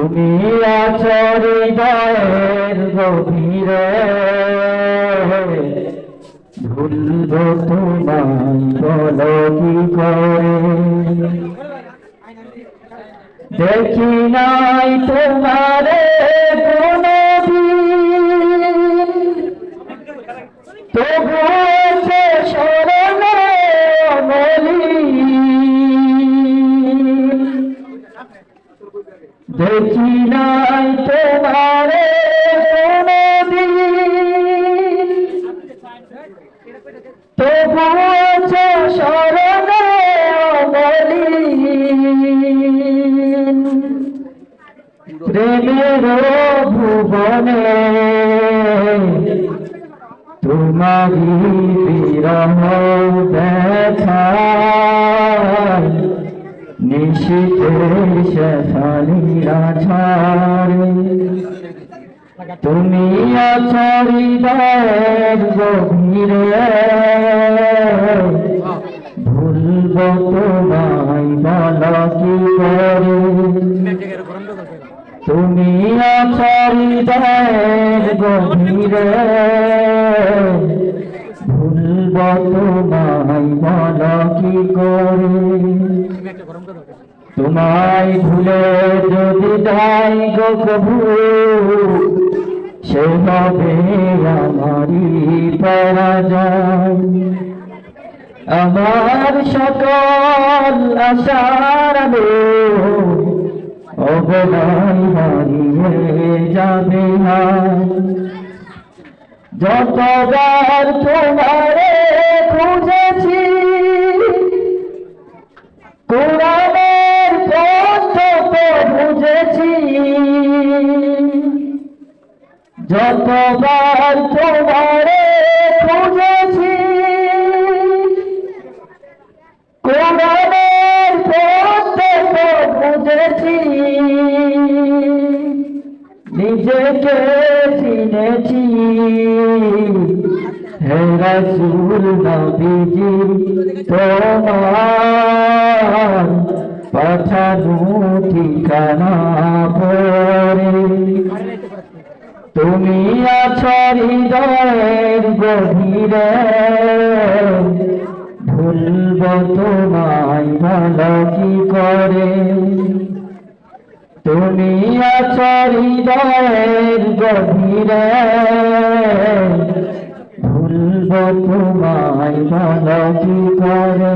তুমি আছো গভীরে। ভুলব তোমায় কি করে? দেখি নাই তোমারে দেখি নাই তোমারে কোনদিন। তবুও যে স্মরণে অমলি প্রেমের ভুবনে তোমারি বিরহ ব্যথা নিশীতের শেফালিরা ছাড়ে তুমি আচরিদের গভীরে ভুলব তোমায় বল কি করে তুমি আচরিদের গভীরে ভুলব তোমায় বল কি করে তোমায় ভুলে যদি যাই গো প্রভু, সে হবে আমারই আমার সকল আশার অবদান হারিয়ে যাবে না। যতবার তোমারে খুঁজেছি যতবার তোমারে খুঁজেছি কোরআনের পথ তো বুঝেছি। নিজেকে চিনেছি। হে রাসূল নবীজি, তোমার পাঠানো ঠিকানা পরে তুমি আছো হৃদয়ের গভীরে। ভুলব তোমায় ভালো কি করে? তুমি আছো হৃদয়ের গভীরে। ভুলব তোমায় ভালো কি করে?